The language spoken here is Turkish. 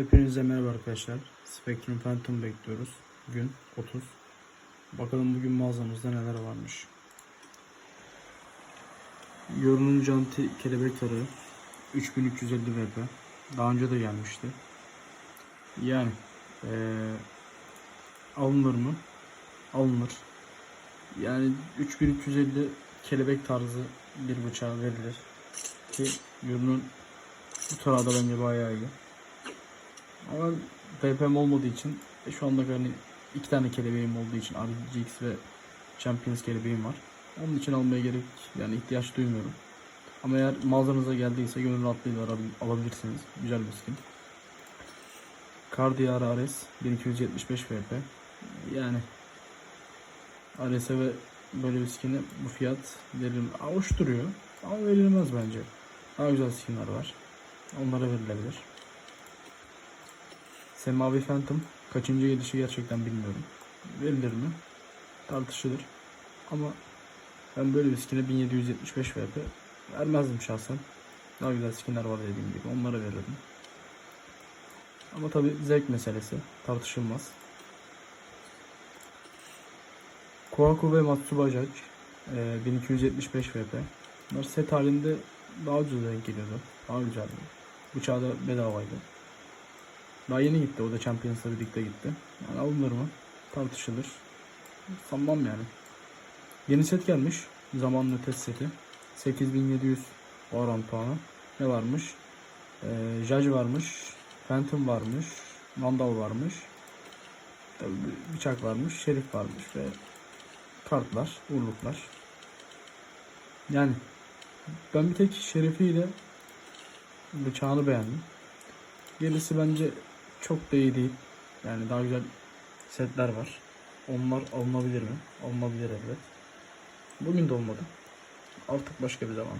Hepinize merhaba arkadaşlar. Spectrum Phantom bekliyoruz. Gün 30. Bakalım bugün mağazamızda neler varmış. Yorunun Canti kelebek tarığı 3350 VP. Daha önce de gelmişti. Yani eee alınır mı? Alınır. Yani 3350 kelebek tarzı bir bıçağı verilir. Ki yorunun bu tarağı bence bayağı iyi. Ama BPM olmadığı için e, şu anda hani iki tane kelebeğim olduğu için RGX ve Champions kelebeğim var. Onun için almaya gerek yani ihtiyaç duymuyorum. Ama eğer mağazanıza geldiyse gönül rahatlığıyla alabil- alabilirsiniz. Güzel bir skin. Cardiar Ares 1275 VP. Yani Ares'e ve böyle bir skin'e bu fiyat verilir. Hoş duruyor ama verilmez bence. Daha güzel skinler var. Onlara verilebilir. Semavi Phantom kaçıncı gelişi gerçekten bilmiyorum. Verilir mi? Tartışılır. Ama ben böyle bir skine 1775 VP vermezdim şahsen. Daha güzel skinler var dediğim gibi. Onlara verirdim. Ama tabi zevk meselesi. Tartışılmaz. Kohaku ve Matsubajaj e, 1275 VP. Bunlar set halinde daha ucuz denk geliyordu. Daha güzeldi. Bıçağı da bedavaydı. Daha yeni gitti. O da Champions'la birlikte gitti. Yani alınır mı? Tartışılır. Sanmam yani. Yeni set gelmiş. Zamanın ötesi seti. 8700 oran puanı. Ne varmış? Ee, Judge varmış. Phantom varmış. Vandal varmış. Bıçak varmış. Şerif varmış ve kartlar, uğurluklar. Yani ben bir tek şerifiyle bıçağını beğendim. Gerisi bence çok da iyi değil. Yani daha güzel setler var. Onlar alınabilir mi? Alınabilir elbet. Bugün de olmadı. Artık başka bir zaman.